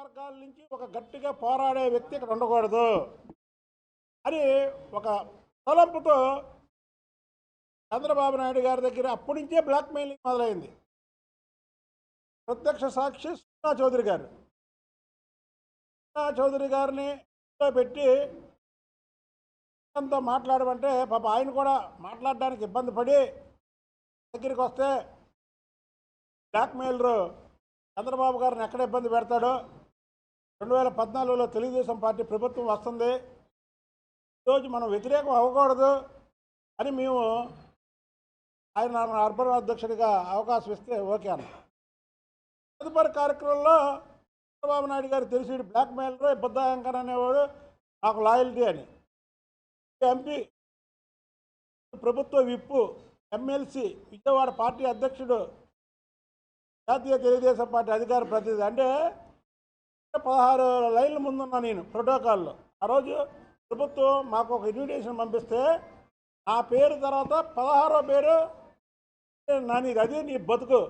వర్గాల నుంచి ఒక గట్టిగా పోరాడే వ్యక్తి ఇక్కడ ఉండకూడదు. అని ఒక తలంపుతో చంద్రబాబు నాయుడు గారి దగ్గర అప్పటి నుంచే బ్లాక్ మెయిలింగ్ మొదలైంది. ప్రత్యక్ష సాక్షి సున్నా చౌదరి గారు. సున్నా చౌదరి గారిని పెట్టి అంతా మాట్లాడమంటే పాప ఆయన కూడా మాట్లాడడానికి ఇబ్బంది పడి దగ్గరికి వస్తే బ్లాక్మెయిలరు చంద్రబాబు గారిని ఎక్కడ ఇబ్బంది పెడతాడో రెండు వేల పద్నాలుగులో తెలుగుదేశం పార్టీ ప్రభుత్వం వస్తుంది. ఈరోజు మనం వ్యతిరేకం అవ్వకూడదు అని మేము ఆయన అర్బన్ అధ్యక్షుడిగా అవకాశం ఇస్తే ఓకే అన్న. తదుపరి కార్యక్రమంలో చంద్రబాబు నాయుడు గారు తెలిసి బ్లాక్మెయిలర్ బుద్ధాయంకర్ అనేవాడు నాకు లాయల్టీ అని. ఎంపీ ప్రభుత్వ విప్పు ఎమ్మెల్సీ విజయవాడ పార్టీ అధ్యక్షుడు జాతీయ తెలుగుదేశం పార్టీ అధికార ప్రతినిధి అంటే పదహారు లైన్ల ముందున్నా నేను ప్రోటోకాల్లో. ఆ రోజు ప్రభుత్వం మాకు ఒక ఇన్విటేషన్ పంపిస్తే నా పేరు తర్వాత పదహారో పేరు. నాని అది నీ బతుకు.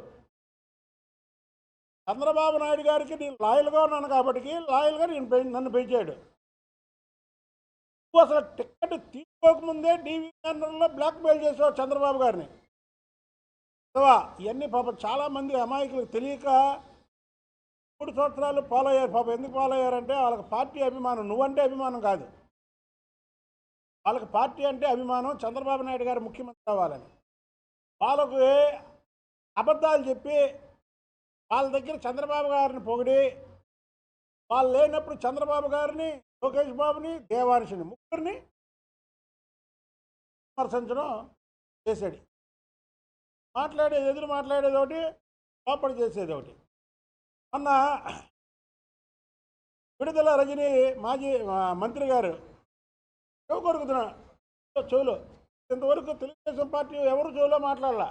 చంద్రబాబు నాయుడు గారికి నేను లాయల్గా ఉన్నాను కాబట్టి లాయల్గా నేను నన్ను పెంచాడు. నువ్వు అసలు టికెట్ తీసుకోకముందే టీవీ ఛానల్లో బ్లాక్మెయిల్ చేసావు చంద్రబాబు గారిని. ఇవన్నీ పాపం చాలామంది అమాయకులకు తెలియక మూడు సంవత్సరాలు పాలయ్యారు పాప. పాపం ఎందుకు పాలయ్యారంటే వాళ్ళకి పార్టీ అభిమానం. నువ్వంటే అభిమానం కాదు. వాళ్ళకి పార్టీ అంటే అభిమానం చంద్రబాబు నాయుడు గారు ముఖ్యమంత్రి అవ్వాలని. వాళ్ళకు అబద్ధాలు చెప్పి వాళ్ళ దగ్గర చంద్రబాబు గారిని పొగిడి వాళ్ళు లేనప్పుడు చంద్రబాబు గారిని లోకేష్ బాబుని దేవాంశిని ముగ్గురిని విమర్శించడం చేశాడు. మాట్లాడేది ఎదురు మాట్లాడేది ఒకటి లోపల చేసేది ఒకటి. మొన్న విడుదల రజని మాజీ మంత్రి గారు. చెవు కొరుకుతున్నా చెవులో ఇంతవరకు తెలుగుదేశం పార్టీ ఎవరు చెవులో మాట్లాడాల?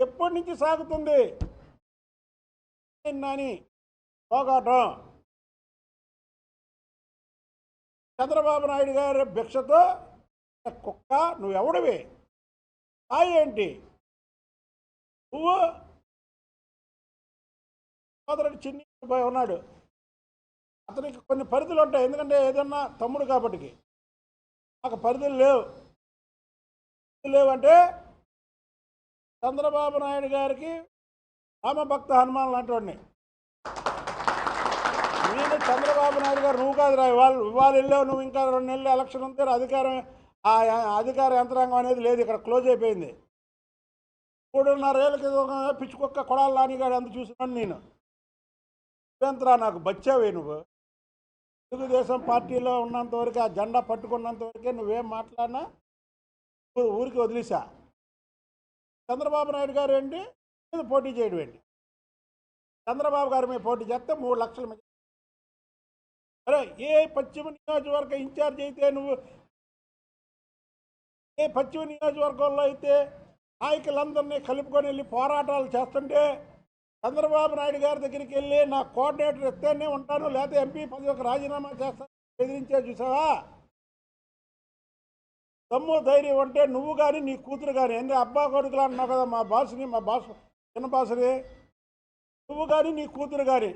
ఎప్పటి నుంచి సాగుతుంది? నాని? పోగాటం చంద్రబాబు నాయుడు గారి భిక్షతో కుక్క? నువ్వెవడివి? స్థాయి ఏంటి? నువ్వు సోదరుడు చిన్ని ఉన్నాడు. అతనికి కొన్ని పరిధులు ఉంటాయి. ఎందుకంటే ఏదన్నా తమ్ముడు కాబట్టి నాకు పరిధులు లేవు. లేవంటే చంద్రబాబు నాయుడు గారికి రామభక్త హనుమాన్ లాంటి వాడిని. నేను చంద్రబాబు నాయుడు గారు నువ్వు కాదురా ఇవాళ ఇవాళ వెళ్ళావు నువ్వు ఇంకా రెండు నెలలు ఎలక్షన్ ఉంటే అధికారం ఆ అధికార యంత్రాంగం అనేది లేదు ఇక్కడ క్లోజ్ అయిపోయింది. మూడున్నర ఏళ్ళ క్రితం పిచ్చుకొక్క కొడాలి నానిగాడు అంత చూసినాను నేను. నువ్వెంతరా నాకు బచ్చావే నువ్వు. తెలుగుదేశం పార్టీలో ఉన్నంత వరకు ఆ జెండా పట్టుకున్నంత వరకే నువ్వేం మాట్లాడినా ఊరికి వదిలేసా. చంద్రబాబు నాయుడు గారు ఏంటి? మీద పోటీ చేయడం ఏంటి? చంద్రబాబు గారు మీద పోటీ చేస్తే మూడు లక్షల మంది అరే ఏ పశ్చిమ నియోజకవర్గ ఇన్ఛార్జ్ అయితే నువ్వు? ఏ పశ్చిమ నియోజకవర్గంలో అయితే నాయకులందరినీ కలుపుకొని వెళ్ళి పోరాటాలు చేస్తుంటే చంద్రబాబు నాయుడు గారి దగ్గరికి వెళ్ళి నా కోఆర్డినేటర్ ఇస్తేనే ఉంటాను లేకపోతే ఎంపీ పదవికి రాజీనామా చేస్తాను బెదిరించే చూసావా? తమ్ము ధైర్యం అంటే నువ్వు కానీ నీ కూతురు కానీ అంటే అబ్బా కొడుకులు అన్నావు కదా మా బాసుని మా బాసు చిన్న బాసుని? నువ్వు కానీ నీ కూతురు కానీ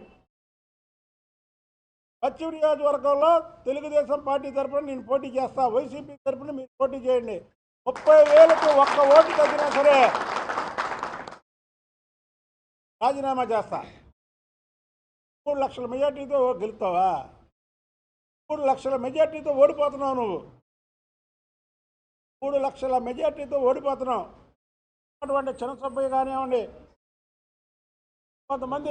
పశ్చిమ నియోజకవర్గంలో తెలుగుదేశం పార్టీ తరఫున నేను పోటీ చేస్తా వైసీపీ తరఫున మీరు పోటీ చేయండి. ముప్పై వేలకు ఒక్క ఓటు తగ్గినా సరే రాజీనామా చేస్తా. మూడు లక్షల మెజార్టీతో గెలుస్తావా? మూడు లక్షల మెజార్టీతో ఓడిపోతున్నావు నువ్వు. మూడు లక్షల మెజార్టీతో ఓడిపోతున్నావు. అటువంటి చిన్నసభ్య కానివ్వండి కొంతమంది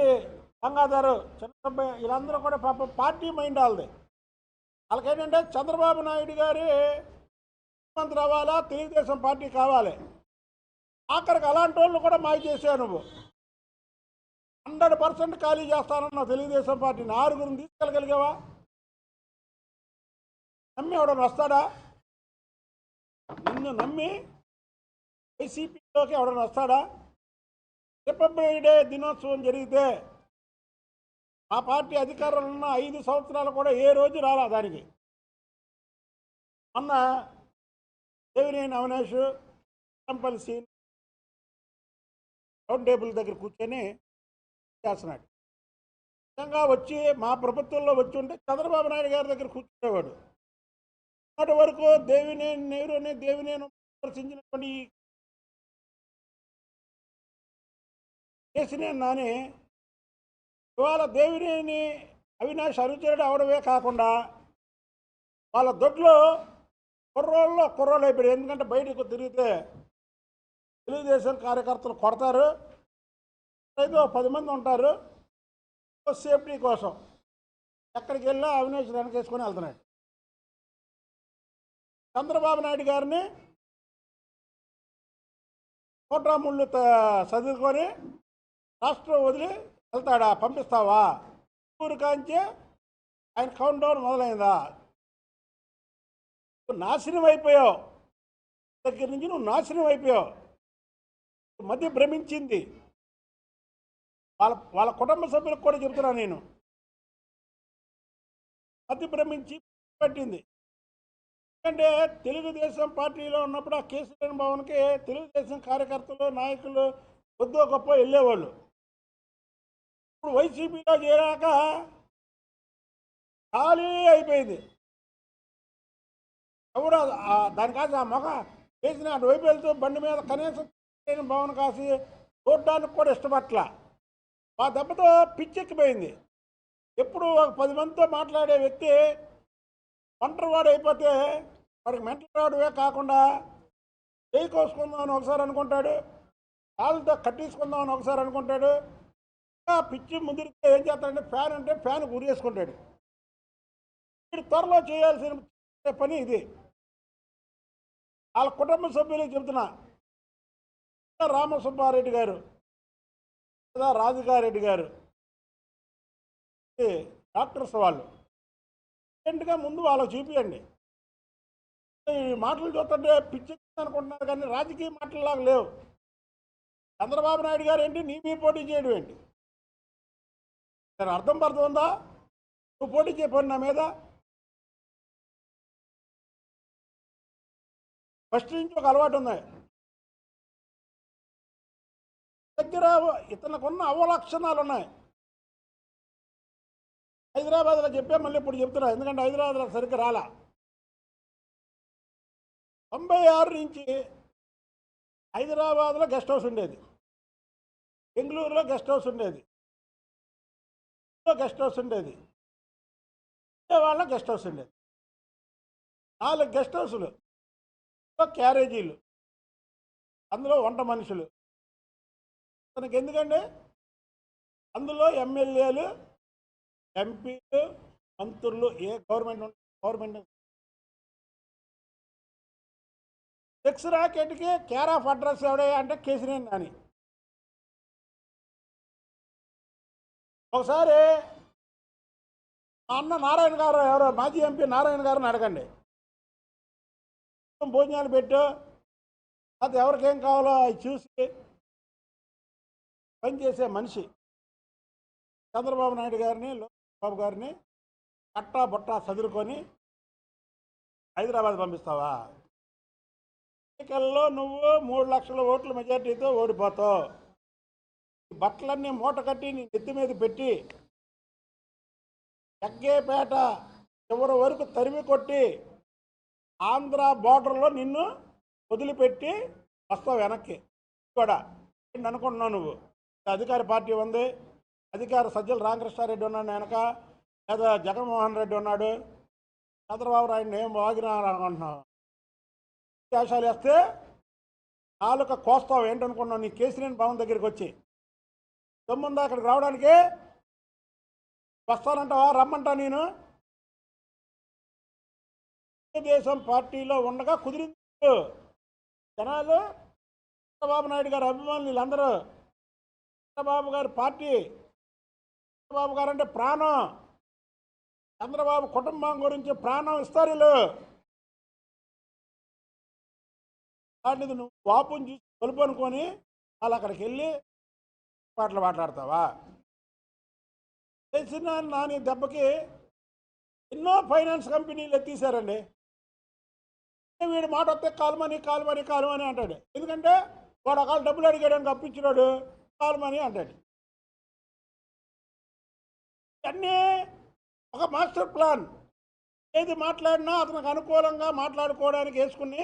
గంగాధరు చిన్నసభ్య వీళ్ళందరూ కూడా పాప పార్టీ మైండ్ వాళ్ళది. వాళ్ళకేంటంటే చంద్రబాబు నాయుడు గారి ముఖ్యమంత్రి అవ్వాలా తెలుగుదేశం పార్టీ కావాలి. ఆఖరికి అలాంటి వాళ్ళు కూడా మాయ చేసావు నువ్వు. హండ్రెడ్ పర్సెంట్ ఖాళీ చేస్తానన్న తెలుగుదేశం పార్టీని ఆరుగురిని తీసుకెళ్ళగలిగావా? నమ్మి ఎవడన్నా వస్తాడా? నిన్ను నమ్మి వైసీపీలోకి ఎవడన్నా వస్తాడా? రిపబ్లిక్ డే దినోత్సవం జరిగితే ఆ పార్టీ అధికారంలో ఉన్న ఐదు సంవత్సరాలు కూడా ఏ రోజు రాలా దానికి? అన్న Devineni Avinash temple round table దగ్గర కూర్చొని చేస్తున్నాడు నిజంగా వచ్చి మా ప్రభుత్వంలో వచ్చి ఉంటే చంద్రబాబు నాయుడు గారి దగ్గర కూర్చునేవాడు. అప్పటి వరకు దేవినేని నెహ్రూని దేవినేను విమర్శించినటువంటి ఈ నాని ఇవాళ దేవినేని అవినాష్ అనుచరుడు అవడమే కాకుండా వాళ్ళ దొడ్లో కుర్రోళ్ళు కుర్రోళ్ళు అయిపోయారు. ఎందుకంటే బయటకు తిరిగితే తెలుగుదేశం కార్యకర్తలు కొడతారు. అయితే పది మంది ఉంటారు. సేఫ్టీ కోసం. ఎక్కడికి వెళ్ళా అవినాష్ వెనకేసుకొని వెళ్తున్నాడు. చంద్రబాబు నాయుడు గారిని కోట్రాముళ్ళు చదువుకొని రాష్ట్రం వదిలి వెళ్తాడా? పంపిస్తావా? ఊరు కాంచి ఆయన కౌంట్ డౌన్ మొదలైందా? నువ్వు నాశనం అయిపోయావు. దగ్గర నుంచి నువ్వు నాశనం అయిపోయావు. మధ్య భ్రమించింది. వాళ్ళ వాళ్ళ కుటుంబ సభ్యులకు కూడా చెబుతున్నా నేను. అతిభ్రమించి పట్టింది. ఎందుకంటే తెలుగుదేశం పార్టీలో ఉన్నప్పుడు ఆ కేసీఆర్ భవన్కి తెలుగుదేశం కార్యకర్తలు నాయకులు కొద్దో గొప్ప వెళ్ళేవాళ్ళు. ఇప్పుడు వైసీపీలో చేరాక ఖాళీ అయిపోయింది. ఎవడు దాని దానికాసి ఆ మొగ వేసిన అటువైపు వెళ్తూ బండి మీద కనీసం భవన్ కాసి చూడడానికి కూడా ఇష్టపట్ల మా దెబ్బతో పిచ్చెక్కిపోయింది. ఎప్పుడు ఒక పది మందితో మాట్లాడే వ్యక్తి ఒంటరివాడు అయిపోతే వాడికి మెంటల్ రావడమే కాకుండా చేయి కోసుకుందాం అని ఒకసారి అనుకుంటాడు కాళ్ళతో కట్టేసుకుందాం అని ఒకసారి అనుకుంటాడు. పిచ్చి ముదిరితే ఏం చేస్తాడంటే ఫ్యాన్ అంటే ఫ్యాన్ గురేసుకుంటాడు వీడు త్వరలో చేయాల్సిన పని ఇది. వాళ్ళ కుటుంబ సభ్యులకు చెబుతున్నా రామసుబ్బారెడ్డి గారు లేదా గారు? డాక్టర్స్ వాళ్ళు. రీసెంట్గా ముందు వాళ్ళకి చూపించండి ఈ మాటలు చూస్తుంటే పిచ్చి అనుకుంటున్నారు కానీ రాజకీయ మాటల్లాగా లేవు. చంద్రబాబు నాయుడు గారు ఏంటి? నీ మీ పోటీ చేయడం ఏంటి? నేను అర్థం పడుతుందా ఉందా? నువ్వు పోటీ చేయపోయి నా మీద? ఫస్ట్ నుంచి ఒక అలవాటు ఉంది. దగ్గర ఇతనికున్న అవలక్షణాలు ఉన్నాయి. హైదరాబాద్లో చెప్పే మళ్ళీ ఇప్పుడు చెప్తున్నా ఎందుకంటే హైదరాబాద్లో సరిగ్గా రాలా. తొంభై ఆరు నుంచి హైదరాబాద్లో గెస్ట్ హౌస్ ఉండేది. బెంగళూరులో గెస్ట్ హౌస్ ఉండేది. గెస్ట్ హౌస్ ఉండేది. విజయవాడలో గెస్ట్ హౌస్ ఉండేది. నాలుగు గెస్ట్ హౌసులు. క్యారేజీలు. అందులో వంట మనుషులు. తనకు ఎందుకండి అందులో ఎమ్మెల్యేలు ఎంపీలు మంత్రులు ఏ గవర్నమెంట్ గవర్నమెంట్ సెక్స్ రాకెట్కి కేర్ ఆఫ్ అడ్రస్ ఎవడే అంటే కేసినేని నాని. ఒకసారి మా అన్న నారాయణ గారు ఎవరో మాజీ ఎంపీ నారాయణ గారిని అడగండి. భోజనాలు పెట్టు అది ఎవరికేం కావాలో అవి చూసి పనిచేసే మనిషి. చంద్రబాబు నాయుడు గారిని లోబాబు బాబు గారిని కట్టా బొట్టా చదువుకొని హైదరాబాద్ పంపిస్తావా? ఎన్నికల్లో నువ్వు మూడు లక్షల ఓట్ల మెజార్టీతో ఓడిపోతావు. బట్టలన్నీ మూట కట్టి నీ నెత్తి మీద పెట్టి ఎగ్గేపేట చివరి వరకు తరిమి కొట్టి ఆంధ్ర బార్డర్లో నిన్ను వదిలిపెట్టి వస్తావు వెనక్కి. కూడా అనుకుంటున్నావు నువ్వు? అధికార పార్టీ ఉంది. అధికార సజ్జల రామకృష్ణారెడ్డి ఉన్నాడు వెనక లేదా జగన్మోహన్ రెడ్డి ఉన్నాడు. చంద్రబాబు నాయుడు ఏం వాగినా అనుకుంటున్నావు వేషాలు వేస్తే నాలుక కోస్తావు ఏంటనుకున్నావు? నీ కేసీనేని భవన్ దగ్గరికి వచ్చి. దమ్ముందా అక్కడికి రావడానికి? వస్తానంటావా? రమ్మంటా నేను? తెలుగుదేశం పార్టీలో ఉండగా కుదిరింది. జనాలు చంద్రబాబు నాయుడు గారు అభిమానులు వీళ్ళందరూ చంద్రబాబు గారి పార్టీ. చంద్రబాబు గారు అంటే ప్రాణం. చంద్రబాబు కుటుంబం గురించి ప్రాణం ఇస్తారు వీళ్ళు. వాటిని నువ్వు వాపుని చూసి తలుపు అనుకొని వాళ్ళు అక్కడికి వెళ్ళి పాటలు మాట్లాడతావా? తెలిసిన నాని దెబ్బకి ఎన్నో ఫైనాన్స్ కంపెనీలు ఎత్తేసారండి. వీడు మాట వస్తే కాలుమని కాలుమని కాలుమని అంటాడు. ఎందుకంటే వాడు ఒకళ్ళు డబ్బులు అడిగాడని అప్పించినాడు. కాలుమని అంటాడు అన్నీ ఒక మాస్టర్ ప్లాన్. ఏది మాట్లాడినా అతనికి అనుకూలంగా మాట్లాడుకోవడానికి వేసుకుని